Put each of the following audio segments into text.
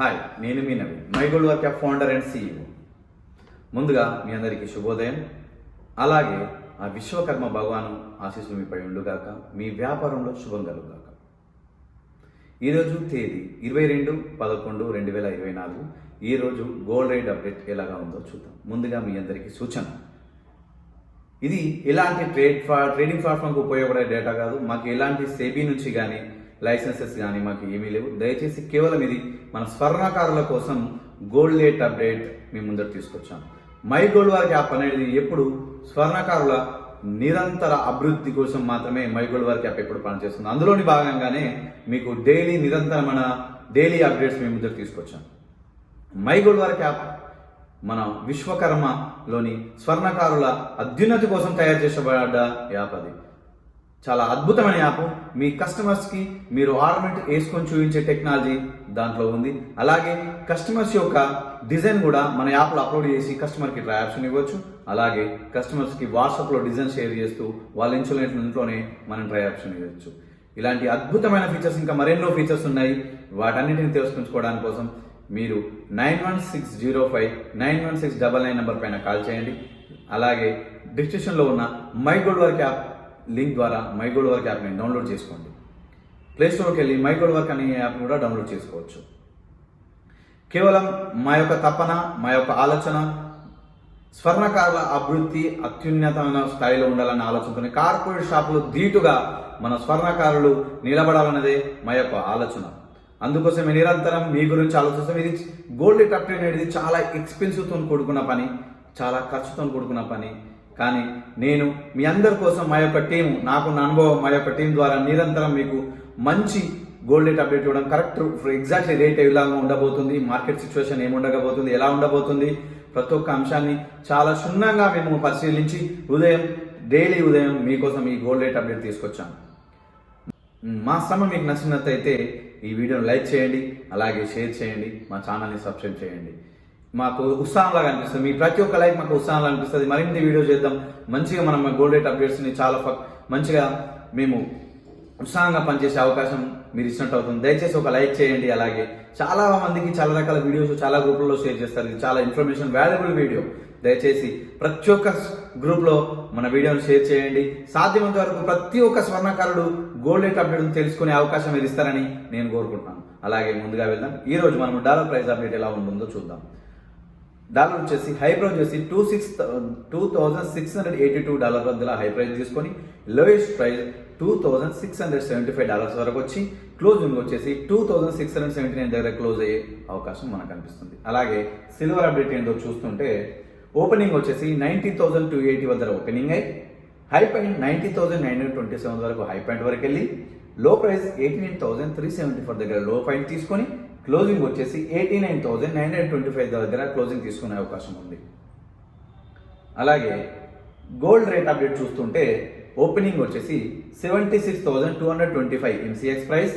Hi నేను మీ Naveen my gold work app founder and CEO ముందుగా మీ అందరికీ శుభోదయం. అలాగే ఆ విశ్వకర్మ భగవాను ఆశీస్సులు మీపై ఉండుగాక మీ వ్యాపారంలో శుభం కలుగుగాక. ఈరోజు తేదీ ఇరవై రెండు పదకొండు రెండు వేల ఇరవై నాలుగు. ఈరోజు గోల్డ్ రేట్ అప్డేట్ ఎలాగా ఉందో చూద్దాం. ముందుగా మీ అందరికీ సూచన. ఇది ఎలాంటి ట్రేడ్ ఫా- ట్రేడింగ్ ప్లాట్ఫామ్కి ఉపయోగపడే డేటా కాదు. మాకు ఎలాంటి సేబీ నుంచి కానీ లైసెన్సెస్ కానీ మాకు ఏమీ లేవు. దయచేసి కేవలం ఇది మన స్వర్ణకారుల కోసం గోల్డ్ లేట్ అప్డేట్ మీ ముందర తీసుకొచ్చాం. మై గోల్డ్ వారికి యాప్ అనేది ఎప్పుడు స్వర్ణకారుల నిరంతర అభివృద్ధి కోసం మాత్రమే మై గోల్డ్ వారికి యాప్ ఎప్పుడు పనిచేస్తుంది అందులోని భాగంగానే మీకు డైలీ నిరంతరమైన డైలీ అప్డేట్స్ మీ ముందర తీసుకొచ్చాం. మై గోల్డ్ వారికి యాప్ మన విశ్వకర్మలోని స్వర్ణకారుల అత్యున్నతి కోసం తయారు చేసబడ్డ యాప్ అది చాలా అద్భుతమైన యాప్. మీ కస్టమర్స్కి మీరు ఆర్నమెంట్ వేసుకొని చూపించే టెక్నాలజీ దాంట్లో ఉంది. అలాగే కస్టమర్స్ యొక్క డిజైన్ కూడా మన యాప్లో అప్లోడ్ చేసి కస్టమర్కి ట్రై ఆప్షన్ ఇవ్వచ్చు. అలాగే కస్టమర్స్కి వాట్సాప్లో డిజైన్ షేర్ చేస్తూ వాళ్ళ ఇన్సూరెన్స్ ఇంట్లోనే మనం ట్రై ఆప్షన్ ఇవ్వచ్చు. ఇలాంటి అద్భుతమైన ఫీచర్స్ ఇంకా మరెన్నో ఫీచర్స్ ఉన్నాయి. వాటన్నిటిని తెలుసుకుంటుకోవడానికి కోసం మీరు nine one six zero five nine one six double nine number పైన కాల్ చేయండి. అలాగే డిస్క్రిప్షన్లో ఉన్న my gold work app link ద్వారా మై గోల్డ్ వర్క్ యాప్ని డౌన్లోడ్ చేసుకోండి. ప్లేస్టోర్కి వెళ్ళి మై గోల్డ్ వర్క్ అనే యాప్ కూడా డౌన్లోడ్ చేసుకోవచ్చు. కేవలం మా యొక్క తపన మా యొక్క ఆలోచన స్వర్ణకారుల అభివృద్ధి అత్యున్నతమైన స్థాయిలో ఉండాలన్న ఆలోచనతోనే కార్పొరేట్ షాపులు ధీటుగా మన స్వర్ణకారులు నిలబడాలన్నదే మా యొక్క ఆలోచన. అందుకోసమే నిరంతరం మీ గురించి ఆలోచిస్తాం ఇది గోల్డ్ టప్ అనేది చాలా ఎక్స్పెన్సివ్తో కూడుకున్న పని చాలా ఖర్చుతో కూడుకున్న పని కానీ నేను మీ అందరి కోసం మా యొక్క టీం నాకున్న అనుభవం మా యొక్క టీం ద్వారా నిరంతరం మీకు మంచి గోల్డ్ రేట్ అప్డేట్ ఇవ్వడం కరెక్ట్ ఎగ్జాక్ట్లీ రేట్ ఎలా ఉండబోతుంది. మార్కెట్ సిచ్యువేషన్ ఏమి ఎలా ఉండబోతుంది ప్రతి ఒక్క అంశాన్ని చాలా క్షుణ్ణంగా మేము పరిశీలించి ఉదయం డైలీ ఉదయం మీకోసం ఈ గోల్డ్ రేట్ అప్డేట్ తీసుకొచ్చాను మా శ్రమ మీకు నచ్చినట్టయితే ఈ వీడియోను లైక్ చేయండి అలాగే షేర్ చేయండి మా ఛానల్ని సబ్స్క్రైబ్ చేయండి. మాకు ఉత్సాహంలాగా అనిపిస్తుంది. మీ ప్రతి ఒక్క లైక్ మాకు ఉత్సాహంగా అనిపిస్తుంది. మరిన్ని వీడియో చేద్దాం. మంచిగా మనం గోల్డ్ రేట్ అప్డేట్స్ని చాలా మంచిగా మేము ఉత్సాహంగా పనిచేసే అవకాశం మీరు ఇచ్చినట్టు అవుతుంది. దయచేసి ఒక లైక్ చేయండి. అలాగే చాలా మందికి చాలా రకాల వీడియోస్ చాలా గ్రూపుల్లో షేర్ చేస్తారు. ఇది చాలా ఇన్ఫర్మేషన్ వాల్యుబుల్ వీడియో. దయచేసి ప్రతి ఒక్క గ్రూప్లో మన వీడియోను షేర్ చేయండి. సాధ్యమైనంత వరకు ప్రతి ఒక్క స్వర్ణకారుడు గోల్డ్ రేట్ అప్డేట్ తెలుసుకునే అవకాశం మీరు ఇస్తారని నేను కోరుకుంటున్నాను. అలాగే ముందుగా వెళ్దాం. ఈ రోజు మనం డాలర్ ప్రైస్ అప్డేట్ ఎలా ఉంటుందో చూద్దాం. డాలర్ వచ్చేసి హై ప్రైస్ వచ్చేసి two six two thousand six hundred eighty two dollar వద్ద హై ప్రైస్ తీసుకొని lowest price two thousand six hundred seventy five dollars వరకు వచ్చి క్లోజింగ్ వచ్చేసి two thousand six hundred seventy nine దగ్గర క్లోజ్ అయ్యే అవకాశం మనకు అనిపిస్తుంది అలాగే సిల్వర్ అప్డేట్ ఏంటో చూస్తుంటే ఓపెనింగ్ వచ్చేసి నైన్టీ థౌసండ్ టూ ఎయిటీ వద్ద ఓపెనింగ్ అయ్యి high point ninety thousand nine hundred twenty seven వరకు హై పాయింట్ వరకు వెళ్ళి low price eighty nine thousand three seventy four దగ్గర లో పాయింట్ తీసుకొని క్లోజింగ్ వచ్చేసి eighty nine thousand nine hundred twenty five దగ్గర closing తీసుకునే అవకాశం ఉంది. అలాగే గోల్డ్ రేట్ అప్డేట్ చూస్తుంటే ఓపెనింగ్ వచ్చేసి seventy six thousand two hundred twenty five MCX price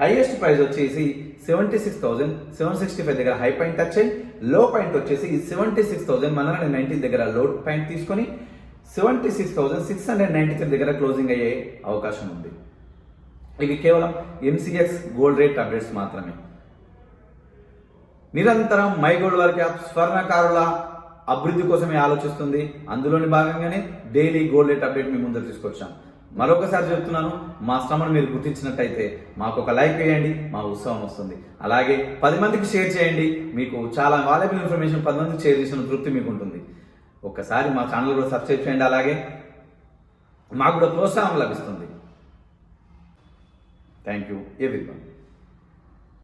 highest price వచ్చేసి seventy six thousand seven sixty five దగ్గర హై పాయింట్ టచ్ అయ్యి లో పాయింట్ వచ్చేసి seventy six thousand one hundred ninety దగ్గర low point తీసుకొని seventy six thousand six hundred ninety three దగ్గర closing అయ్యే అవకాశం ఉంది. ఇవి కేవలం ఎంసీఎక్స్ గోల్డ్ రేట్ అప్డేట్స్ మాత్రమే. నిరంతరం మైగోల్డ్ వర్క్ యాప్ స్వర్ణకారుల అభివృద్ధి కోసమే ఆలోచిస్తుంది. అందులోని భాగంగానే డైలీ గోల్డ్ రేట్ అప్డేట్ మీ ముందు తీసుకొచ్చాం. మరొకసారి చెప్తున్నాను మా శ్రమను మీరు గుర్తించినట్టయితే మాకు ఒక లైక్ వేయండి మా ఉత్సవం వస్తుంది. అలాగే పది మందికి షేర్ చేయండి మీకు చాలా వాల్యుబుల్ ఇన్ఫర్మేషన్ పది మందికి షేర్ చేసిన తృప్తి మీకు ఉంటుంది. ఒక్కసారి మా ఛానల్ కూడా సబ్స్క్రైబ్ చేయండి అలాగే మాకు కూడా ప్రోత్సాహం లభిస్తుంది. Thank you every